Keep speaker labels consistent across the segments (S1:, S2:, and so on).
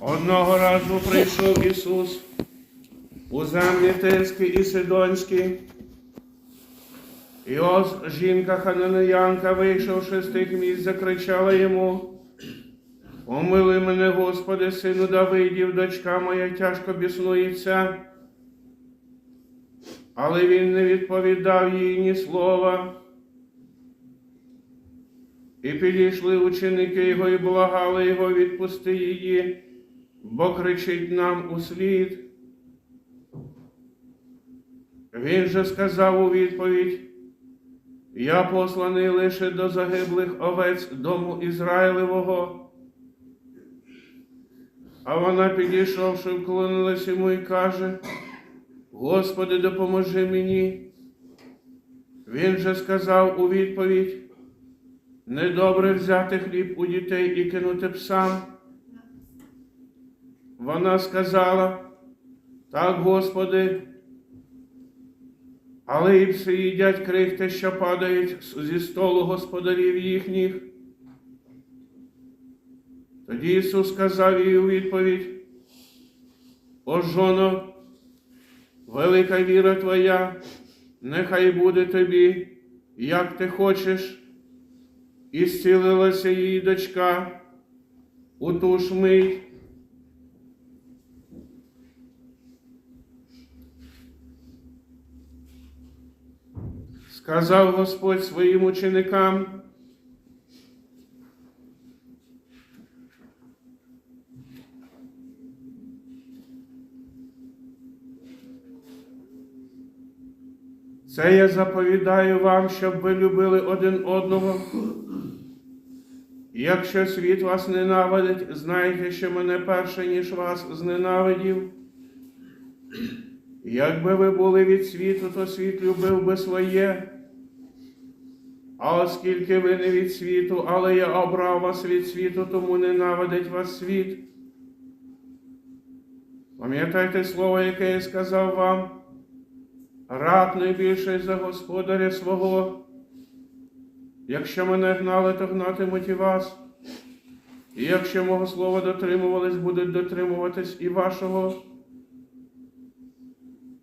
S1: Одного разу прийшов Ісус у землі Тирські і Сидонські. І ось жінка Хананеянка, вийшовши з тих місць, закричала йому. Помили мене, Господи, сину Давидів, дочка моя тяжко біснується. Але він не відповідав їй ні слова. І підійшли ученики його і благали його відпусти її, бо кричить нам услід. Він же сказав у відповідь, я посланий лише до загиблих овець дому Ізраїлевого. А вона, підійшовши, вклонилась йому і каже, Господи, допоможи мені. Він же сказав у відповідь, недобре взяти хліб у дітей і кинути псам. Вона сказала, так, Господи, але і пси їдять крихти, що падають зі столу господарів їхніх. Тоді Ісус сказав їй у відповідь, О, жоно, велика віра твоя, нехай буде тобі, як ти хочеш. І зцілилася її дочка у ту ж мить. Сказав Господь своїм ученикам, Це я заповідаю вам, щоб ви любили один одного. Якщо світ вас ненавидить, знайте, що мене перше, ніж вас зненавидів. Якби ви були від світу, то світ любив би своє. А оскільки ви не від світу, але я обрав вас від світу, тому ненавидить вас світ. Пам'ятайте слово, яке я сказав вам, раб найбільший за господаря свого. Якщо мене гнали, то гнатимуть і вас. І якщо мого слова дотримувались, будуть дотримуватись і вашого.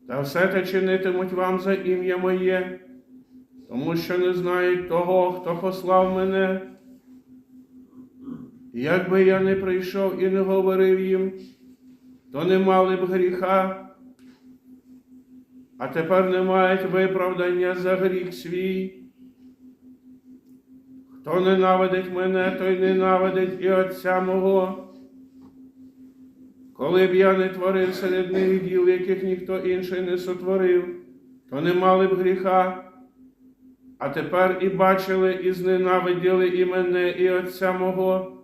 S1: Та все те чинитимуть вам за ім'я моє, тому що не знають того, хто послав мене. Якби я не прийшов і не говорив їм, то не мали б гріха, а тепер не мають виправдання за гріх свій. Хто ненавидить мене, той ненавидить і Отця мого. Коли б я не творив серед них діл, яких ніхто інший не сотворив, то не мали б гріха, а тепер і бачили, і зненавиділи і мене, і Отця мого.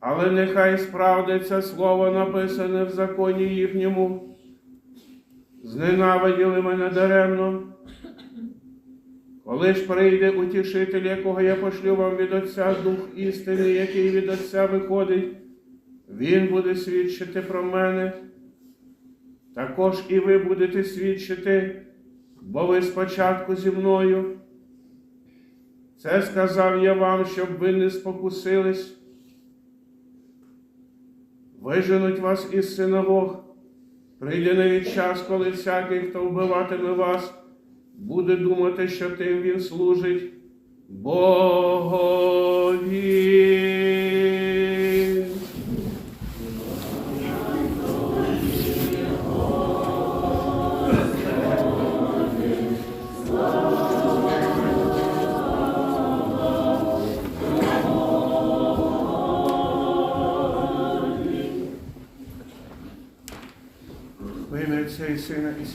S1: Але нехай справдиться слово, написане в законі їхньому. Зненавиділи мене даремно. Коли ж прийде утішитель, якого я пошлю вам від Отця Дух істини, який від Отця виходить, Він буде свідчити про мене. Також і ви будете свідчити, бо ви спочатку зі мною. Це сказав я вам, щоб ви не спокусились. Виженуть вас із синагог. Прийде навіть час, коли всякий, хто вбиватиме вас, буде думати, що тим він служить Богові.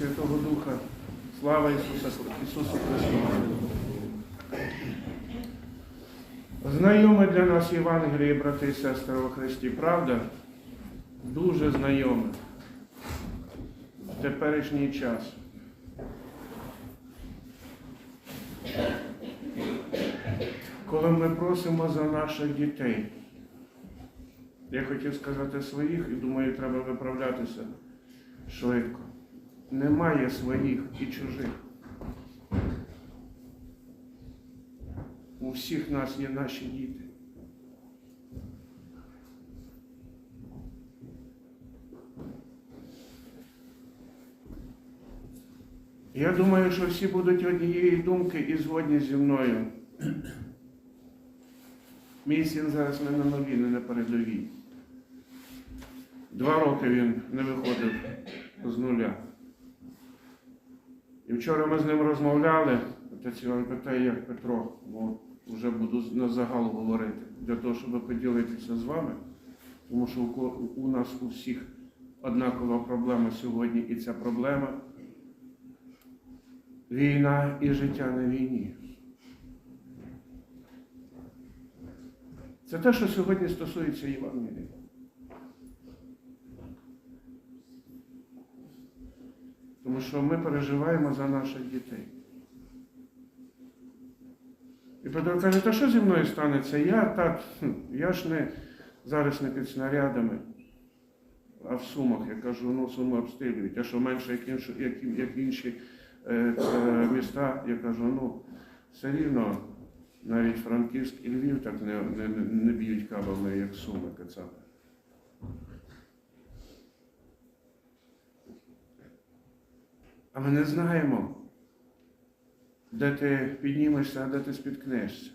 S1: Святого Духа. Слава Ісуса, Ісусу Христу. Знайоме для нас Євангеліє, брати і сестри у Христі, правда? Дуже знайоме в теперішній час. Коли ми просимо за наших дітей, я хотів сказати своїх і думаю, треба виправлятися швидко. Немає своїх і чужих. У всіх нас є наші діти. Я думаю, що всі будуть однієї думки і згодні зі мною. Мій син зараз не на нові, не на передовій. Два роки він не виходив з нуля. І вчора ми з ним розмовляли. Отець Іван питає, як Петро, бо вже буду на загал говорити, для того, щоб поділитися з вами. Тому що у нас у всіх однакова проблема сьогодні, і ця проблема війна і життя на війні. Це те, що сьогодні стосується Євангелія. Тому що ми переживаємо за наших дітей. І Петро каже, та що зі мною станеться? Я так, я ж не зараз не під снарядами, а в Сумах. Я кажу, ну суми обстрілюють. А що менше, як інші, як, як інші е, е, міста, я кажу, ну все рівно навіть Франківськ і Львів так не, не, не б'ють кабами, як Суми кацапи. А ми не знаємо, де ти піднімешся, а де ти спіткнешся.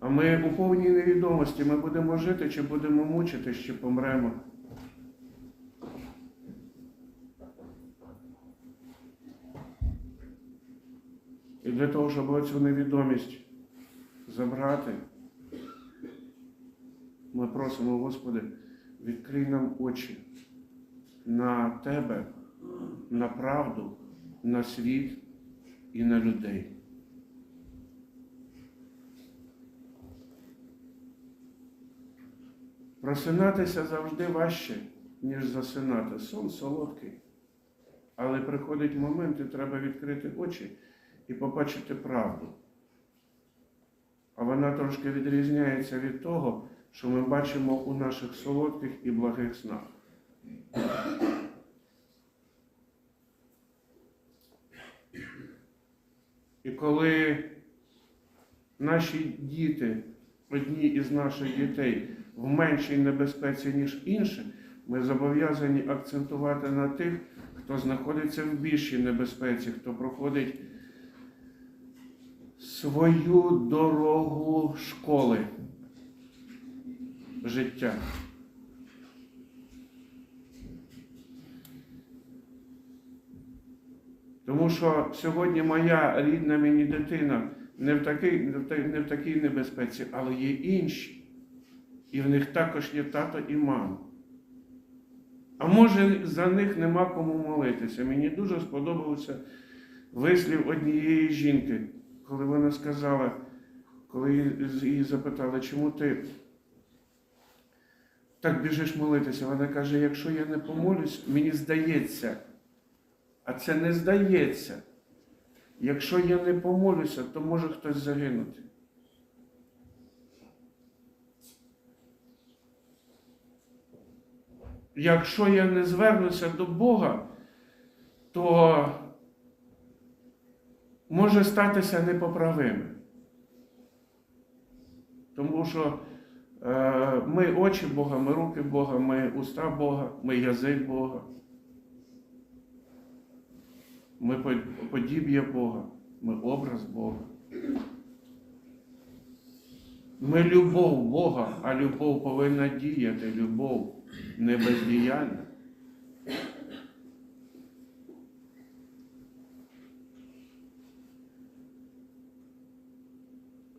S1: А ми у повній невідомості, ми будемо жити, чи будемо мучитись, чи помремо. І для того, щоб цю невідомість забрати, ми просимо, Господи, відкрий нам очі на Тебе, на правду, на світ і на людей. Просинатися завжди важче, ніж засинати. Сон солодкий. Але приходить момент, і треба відкрити очі і побачити правду. А вона трошки відрізняється від того, що ми бачимо у наших солодких і благих снах. І коли наші діти, одні із наших дітей, в меншій небезпеці, ніж інші, ми зобов'язані акцентувати на тих, хто знаходиться в більшій небезпеці, хто проходить свою дорогу школи життя. Тому що сьогодні моя рідна мені дитина не в такій, не в такій небезпеці, але є інші. І в них також є тато і мама. А може за них нема кому молитися. Мені дуже сподобався вислів однієї жінки, коли вона сказала, коли її запитали, чому ти так біжиш молитися? Вона каже, якщо я не помолюсь, мені здається. А це не здається. Якщо я не помолюся, то може хтось загинути. Якщо я не звернуся до Бога, то може статися непоправиме. Тому що е, ми очі Бога, ми руки Бога, ми уста Бога, ми язик Бога. Ми подіб'я Бога, ми образ Бога. Ми любов Бога, а любов повинна діяти, любов не бездіяльна.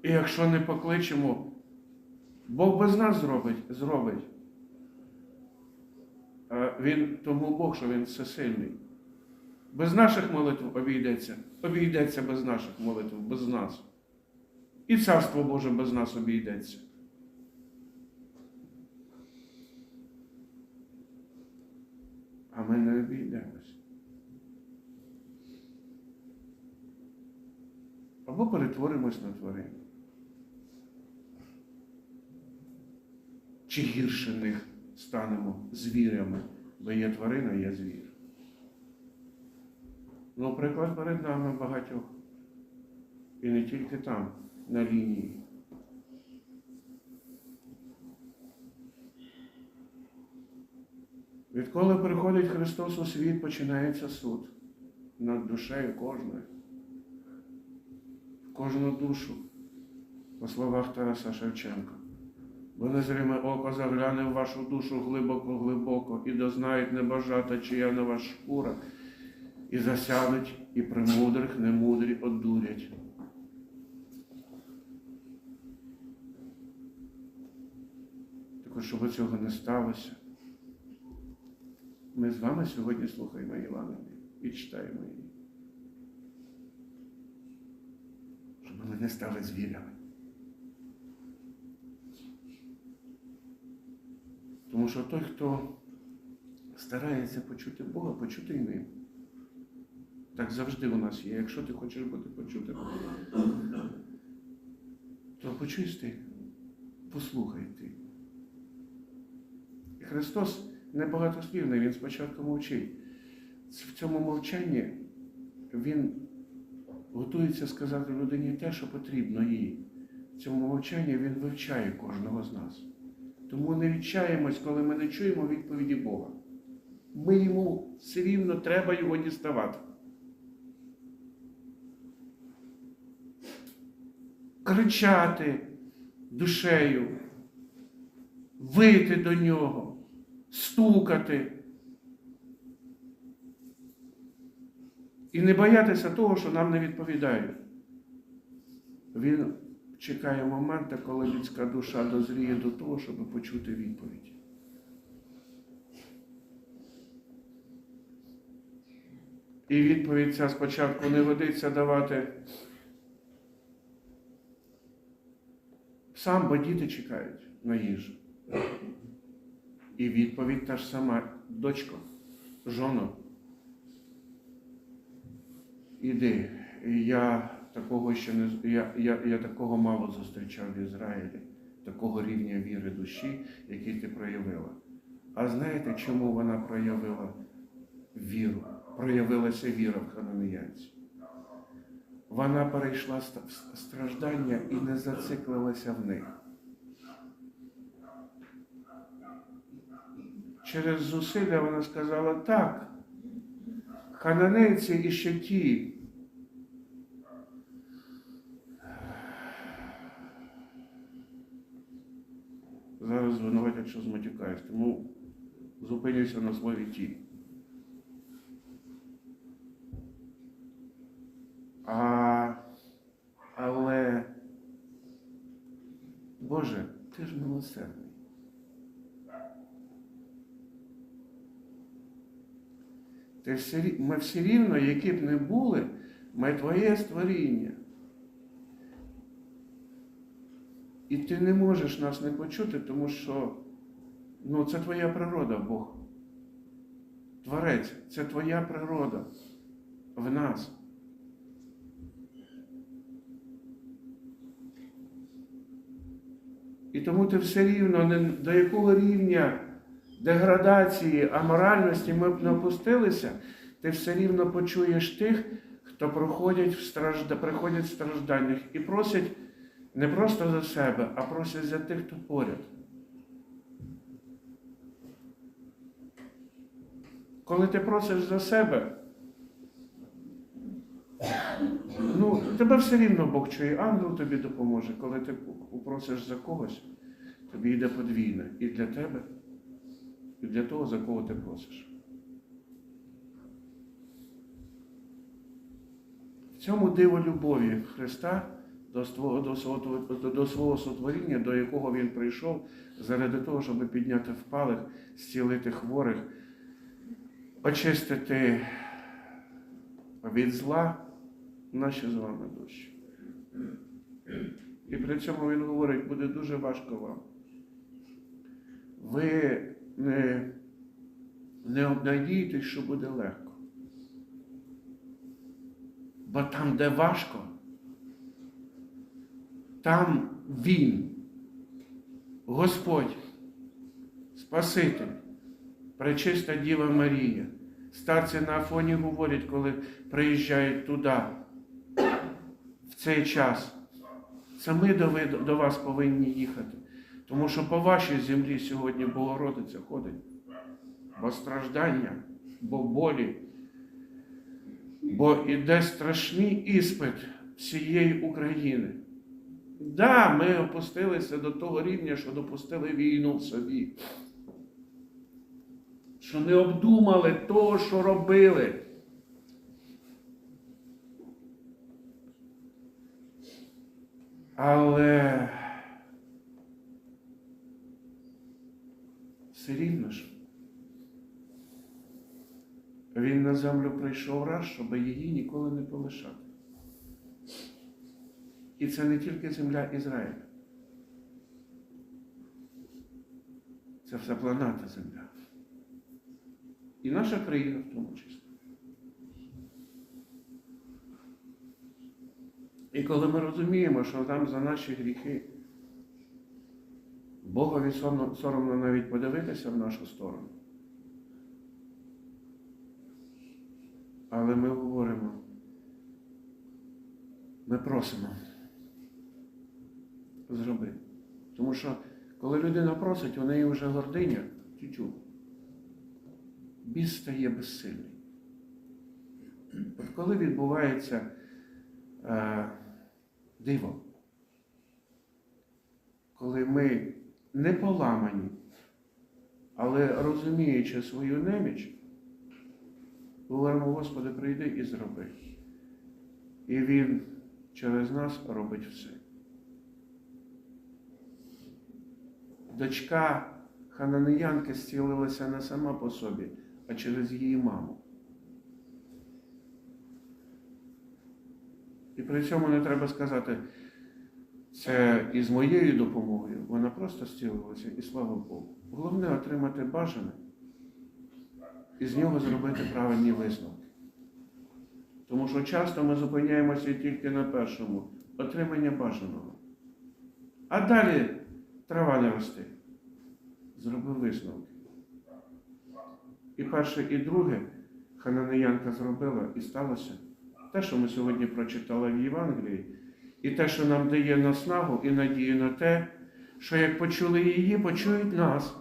S1: І якщо не покличемо, Бог без нас зробить, зробить. Він тому Бог, що Він всесильний. Без наших молитв обійдеться, обійдеться без наших молитв, без нас. І Царство Боже без нас обійдеться. А ми не обійдемось. Або перетворимось на тварину. Чи гірше них станемо звірями, бо є тварина, є звір. Ну, приклад перед нами багатьох. І не тільки там, на лінії. Відколи приходить Христос у світ, починається суд над душею кожної. В кожну душу, по словах Тараса Шевченка. Бо незриме око загляне в вашу душу глибоко-глибоко і дознають небажата, чия нова шкура, і засядуть, і премудрих немудрі одурять. Також, щоб цього не сталося. Ми з вами сьогодні слухаємо Євангеліє і читаємо її. Щоб ми не стали звірями. Тому що той, хто старається почути Бога, почути й ним. Так завжди у нас є. Якщо ти хочеш бути почутим, то почуєш ти, послухай ти. І Христос небагатослівний, Він спочатку мовчить. В цьому мовчанні Він готується сказати людині те, що потрібно їй. В цьому мовчанні Він вивчає кожного з нас. Тому не відчаємось, коли ми не чуємо відповіді Бога. Ми йому все рівно треба його діставати. Кричати душею, вийти до нього, стукати. І не боятися того, що нам не відповідають. Він чекає моменту, коли людська душа дозріє до того, щоб почути відповідь. І відповідь ця спочатку не годиться давати сам, бо діти чекають на їжу. І відповідь та ж сама, дочко, жоно, іди, я такого ще не я, я, я такого мало зустрічав в Ізраїлі, такого рівня віри душі, який ти проявила. А знаєте, чому вона проявила віру? Проявилася віра в хананеянці. Вона перейшла страждання і не зациклилася в них. Через зусилля вона сказала так. Хананейці і ще ті. Зараз звинуватять, що зматюкаюсь, тому зупинюся на слові ті. А, але, Боже, ти ж милосердний. Ти все, ми всі рівно, які б не були, ми твоє створіння. І ти не можеш нас не почути, тому що ну, це твоя природа, Бог. Творець, це твоя природа в нас. І тому ти все рівно до якого рівня деградації, аморальності ми б не опустилися, ти все рівно почуєш тих, хто проходять в стражда, приходять в стражданнях і просять не просто за себе, а просять за тих, хто поряд. Коли ти просиш за себе, ну, тебе все рівно Бог чує, ангел тобі допоможе. Коли ти просиш за когось, тобі йде подвійне і для тебе, і для того, за кого ти просиш. В цьому диво любові Христа до свого, до, свого, до свого сотворіння, до якого Він прийшов, заради того, щоб підняти впалих, зцілити хворих, очистити від зла наші з вами душі. І при цьому він говорить, буде дуже важко вам. Ви не, не обнадійтесь, що буде легко. Бо там, де важко, там Він, Господь, Спаситель, Пречиста Діва Марія. Старці на Афоні говорять, коли приїжджають туди, в цей час. Це ми до, вас повинні їхати. Тому що по вашій землі сьогодні Богородиця ходить. Бо страждання, бо болі, бо іде страшний іспит всієї України. Да, ми опустилися до того рівня, що допустили війну в собі. Що не обдумали того, що робили. Але все рівно ж. Він на землю прийшов раз, щоб її ніколи не полишати. І це не тільки земля Ізраїля. Це вся планета Земля. І наша країна в тому числі. І коли ми розуміємо, що нам за наші гріхи Богові соромно, навіть подивитися в нашу сторону. Але ми говоримо, ми просимо зроби. Тому що коли людина просить, у неї вже гординя, тютю, біс стає безсильний. От коли відбувається е, диво, коли ми не поламані, але розуміючи свою неміч, говоримо, Господи, прийди і зроби. І Він через нас робить все. Дочка Хананиянки зцілилася не сама по собі, а через її маму. І при цьому не треба сказати, це із моєю допомогою. Вона просто зцілилася, і слава Богу. Головне отримати бажане і з нього зробити правильні висновки. Тому що часто ми зупиняємося тільки на першому отримання бажаного. А далі трава не росте. Зробив висновки. І перше, і друге Хананиянка зробила і сталося те, що ми сьогодні прочитали в Євангелії, і те, що нам дає наснагу і надію на те, що як почули її, почують нас.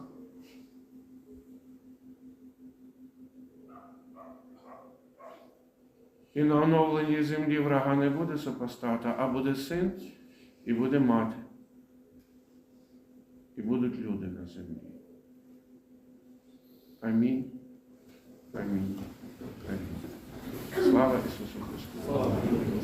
S1: І на оновленій землі врага не буде супостата, а буде син і буде мати. І будуть люди на землі. Амінь. Амінь. Амінь. Слава Ісусу Христу.
S2: Тому